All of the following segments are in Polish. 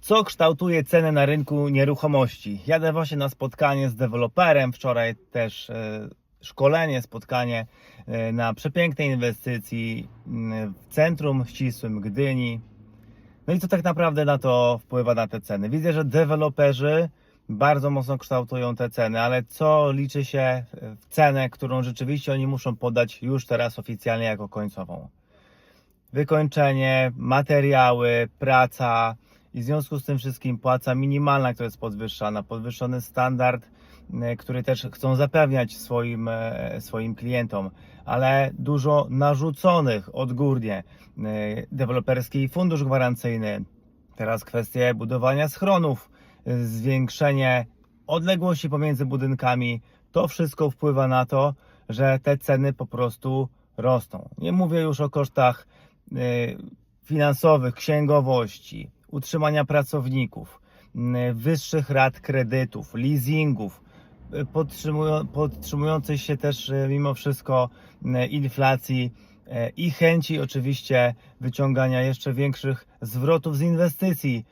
Co kształtuje ceny na rynku nieruchomości? Jadę właśnie na spotkanie z deweloperem, wczoraj też e, szkolenie, spotkanie e, na przepięknej inwestycji m, w centrum ścisłym Gdyni. No i co tak naprawdę na to wpływa na te ceny? Widzę, że deweloperzy bardzo mocno kształtują te ceny, ale co liczy się w cenę, którą rzeczywiście oni muszą podać już teraz oficjalnie jako końcową? wykończenie, materiały, praca i w związku z tym wszystkim płaca minimalna, która jest podwyższana, podwyższony standard, e, który też chcą zapewniać swoim, e, swoim klientom, ale dużo narzuconych odgórnie, e, deweloperski fundusz gwarancyjny, teraz kwestie budowania schronów, zwiększenie odległości pomiędzy budynkami, to wszystko wpływa na to, że te ceny po prostu rosną. Nie mówię już o kosztach finansowych, księgowości, utrzymania pracowników, wyższych rat kredytów, leasingów, y, podtrzymują, podtrzymującej się też y, mimo wszystko inflacji y, i chęci oczywiście wyciągania jeszcze większych zwrotów z inwestycji,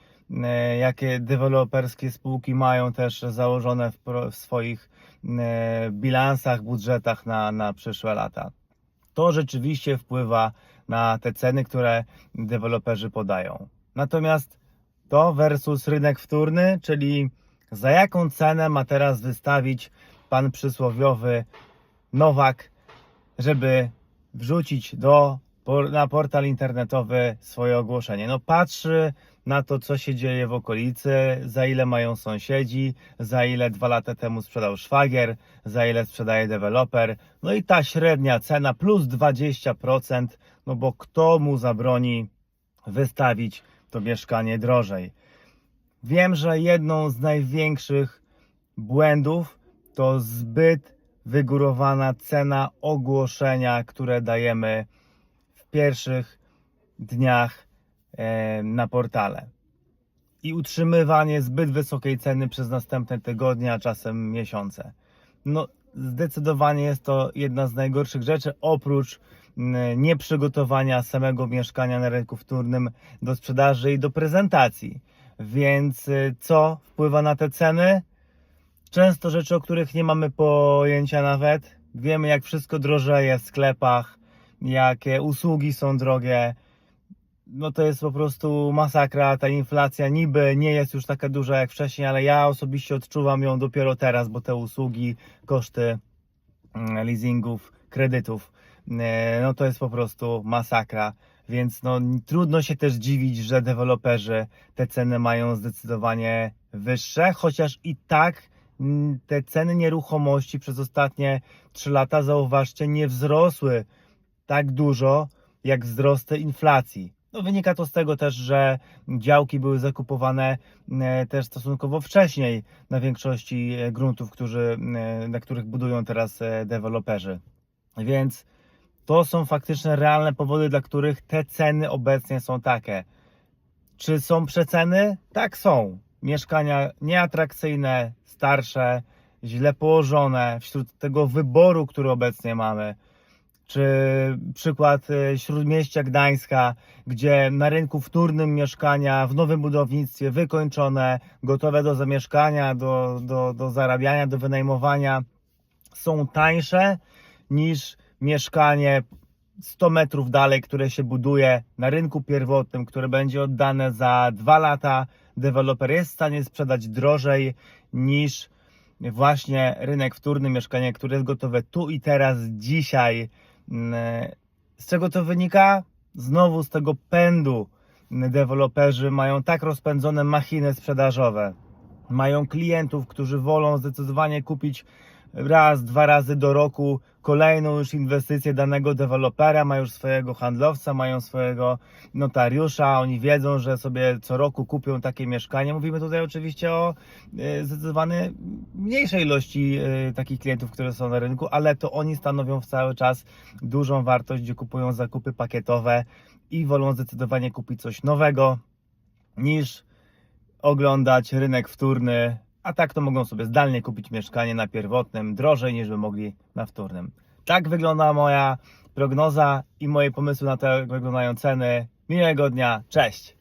jakie deweloperskie spółki mają też założone w, w swoich bilansach, budżetach na, na przyszłe lata to rzeczywiście wpływa na te ceny, które deweloperzy podają. Natomiast to versus rynek wtórny, czyli za jaką cenę ma teraz wystawić pan przysłowiowy Nowak, żeby wrzucić do, na portal internetowy swoje ogłoszenie. No patrzy na to, co się dzieje w okolicy, za ile mają sąsiedzi, za ile dwa lata temu sprzedał szwagier, za ile sprzedaje deweloper. No i ta średnia cena plus 20%, no bo kto mu zabroni wystawić to mieszkanie drożej? Wiem, że jedną z największych błędów to zbyt wygórowana cena ogłoszenia, które dajemy w pierwszych dniach e, na portale. I utrzymywanie zbyt wysokiej ceny przez następne tygodnie, a czasem miesiące. No, zdecydowanie jest to jedna z najgorszych rzeczy, oprócz nieprzygotowania samego mieszkania na rynku wtórnym do sprzedaży i do prezentacji. Więc y, co wpływa na te ceny? Często rzeczy, o których nie mamy pojęcia nawet. Wiemy, jak wszystko drożeje w sklepach, jakie usługi są drogie. No to jest po prostu masakra. Ta inflacja niby nie jest już taka duża jak wcześniej, ale ja osobiście odczuwam ją dopiero teraz, bo te usługi, koszty mm, leasingów, kredytów, no to jest po prostu masakra. Więc no, trudno się też dziwić, że deweloperzy te ceny mają zdecydowanie wyższe, chociaż i tak mm, te ceny nieruchomości przez ostatnie 3 lata, zauważcie, nie wzrosły tak dużo jak wzrosty inflacji. No, wynika to z tego też, że działki były zakupowane e, też stosunkowo wcześniej na większości e, gruntów, którzy, e, na których budują teraz e, deweloperzy. Więc to są faktyczne, realne powody, dla których te ceny obecnie są takie. Czy są przeceny? Tak są. Mieszkania nieatrakcyjne, starsze, źle położone wśród tego wyboru, który obecnie mamy. Czy przykład e, śródmieścia Gdańska, gdzie na rynku wtórnym mieszkania w nowym budownictwie wykończone, gotowe do zamieszkania, do, do, do zarabiania, do wynajmowania są tańsze niż mieszkanie 100 metrów dalej, które się buduje na rynku pierwotnym, które będzie oddane za dwa lata. Deweloper jest w stanie sprzedać drożej niż właśnie rynek wtórny, mieszkanie, które jest gotowe tu i teraz, dzisiaj. Mm, Z czego to wynika? Znowu z tego pędu deweloperzy mają tak rozpędzone machiny sprzedażowe. Mają klientów, którzy wolą zdecydowanie kupić raz, dwa razy do roku kolejną już inwestycję danego dewelopera, mają już swojego handlowca, mają swojego notariusza, oni wiedzą, że sobie co roku kupią takie mieszkanie. Mówimy tutaj oczywiście o e, zdecydowanie mniejszej ilości e, takich klientów, które są na rynku, ale to oni stanowią cały czas dużą wartość, gdzie kupują zakupy pakietowe i wolą zdecydowanie kupić coś nowego niż oglądać rynek wtórny, a tak to mogą sobie zdalnie kupić mieszkanie na pierwotnym drożej niż by mogli na wtórnym. Tak wygląda moja prognoza i moje pomysły na to, jak wyglądają ceny. Miłego dnia, cześć!